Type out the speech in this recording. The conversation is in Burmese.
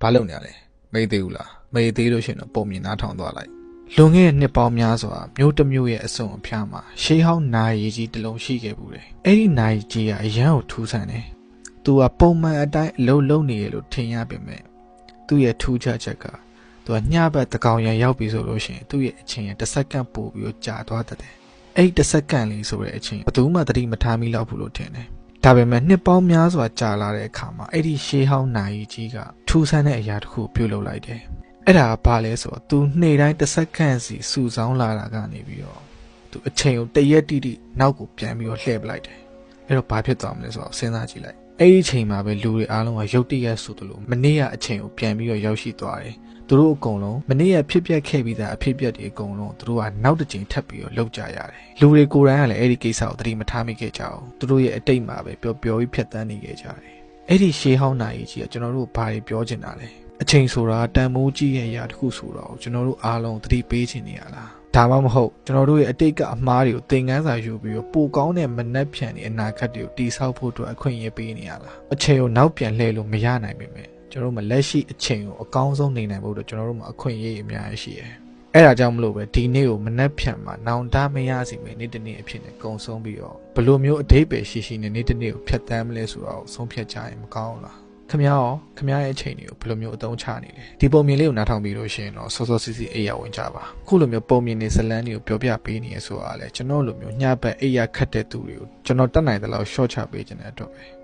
ဘာလုပ်နေရလဲမေးသေးဘူးလားမေးသေးလို့ရှရင်တော့ပုံမြင်နားထောင်သွားလိုက်လွန်ခဲ့တဲ့နှစ်ပေါင်းများစွာမြို့တစ်မြို့ရဲ့အစုံအဖျားမှာရှေးဟောင်းနာရီကြီးတစ်လုံးရှိခဲ့ဘူးတယ်အဲ့ဒီနာရီကြီးကအရန်ကိုထူးဆန်းတယ်သူကပုံမှန်အတိုင်းအလုံးလုံးနေရလို့ထင်ရပေမဲ့သူ့ရဲ့ထူးခြားချက်ကသူကညဘက်တကောင်ရန်ရောက်ပြီဆိုလို့ရှရင်သူ့ရဲ့အချိန်ရတစ်စက္ကန့်ပို့ပြီးတော့ကြာသွားတတ်တယ်အဲ့ဒီတစ်စက္ကန့်လေးဆိုတဲ့အချိန်ဘယ်သူမှသတိမထားမိတော့ဘူးလို့ထင်တယ် ဒါပေမဲ့နှစ်ပေါင်းများစွာကြာလာတဲ့အခါမှာအဲ့ဒီရှေးဟောင်းနာရီကြီးကထူဆန်းတဲ့အရာတစ်ခုပြုတ်လုပ်လိုက်တယ်။အဲ့ဒါကဘာလဲဆိုတော့ तू နေ့တိုင်းတစ်စက္ကန့်စီစူဆောင်းလာတာကနေပြီးတော့ तू အချိန်ကိုတရက်တိတိနောက်ကိုပြန်ပြီးတော့လှည့်ပလိုက်တယ်။အဲ့တော့ဘာဖြစ်သွားမလဲဆိုတော့စဉ်းစားကြည့်လိုက်။အဲ့ဒီအချိန်မှာပဲလူတွေအားလုံးကရုတ်တရက်ဆိုသလိုမနေ့ကအချိန်ကိုပြန်ပြီးတော့ရောက်ရှိသွားတယ်။ သူတို့အကုန်လုံးမနေ့ကဖြစ်ပျက်ခဲ့ပြီးသားအဖြစ်အပျက်တွေအကုန်လုံးသူတို့ကနောက်တစ်ချိန်ထပ်ပြီးတော့လောက်ကြရတယ်လူတွေကိုယ်တိုင်ကလည်းအဲ့ဒီကိစ္စကိုသတိမထားမိခဲ့ကြအောင်သူတို့ရဲ့အတိတ်မှာပဲပျော်ပျော်ပြီးဖြတ်တန်းနေခဲ့ကြတယ်အဲ့ဒီရှေးဟောင်းနာရီကြီးကကျွန်တော်တို့ဘာတွေပြောချင်တာလဲအချိန်ဆိုတာတန်မိုးကြီးရဲ့အရာတစ်ခုဆိုတော့ကျွန်တော်တို့အားလုံးသတိပေးချင်နေရလားဒါမှမဟုတ်ကျွန်တော်တို့ရဲ့အတိတ်ကအမှားတွေကိုသင်ခန်းစာယူပြီးတော့ပိုကောင်းတဲ့မနှက်ဖြန်တဲ့အနာဂတ်တွေကိုတိဆောက်ဖို့အတွက်အခွင့်အရေးပေးနေရလားအချိန်ကိုနောက်ပြန်လှည့်လို့မရနိုင်ပေမဲ့ ကျွန်တော်တို့မလက်ရှိအချိန်ကိုအကောင်းဆုံးနေနိုင်ဖို့အတွက်ကျွန်တော်တို့မှာအခွင့်အရေးအများကြီးရှိတယ်အဲ့ဒါကြောင့်မလို့ပဲဒီနေ့ကိုမနှက်ဖြန်မှာနောင်တမရစီမယ်နေ့တစ်နေ့အဖြစ်နဲ့ကုံဆုံးပြီးတော့ဘယ်လိုမျိုးအတိတ်ပဲရှိရှိနဲ့နေ့တစ်နေ့ကိုဖျက်ဆီးမလဲဆိုတော့ဆုံးဖြတ်ကြရင်မကောင်းဘူးလားခမရောခမရရဲ့အချိန်တွေကိုဘယ်လိုမျိုးအသုံးချနေလဲဒီပုံမြင်လေးကိုနားထောင်ပြီးလို့ရှိရင်တော့စောစောစီးစီးအိပ်ရဝင်ကြပါခုလိုမျိုးပုံမြင်နေဇလန်းတွေကိုပြောပြပေးနေရဆိုတာလေကျွန်တော်လိုမျိုးညဘက်အိပ်ရခတ်တဲ့သူတွေကိုကျွန်တော်တတ်နိုင်တဲ့လောက် short ချပေးခြင်းတဲ့အတွက်ပဲ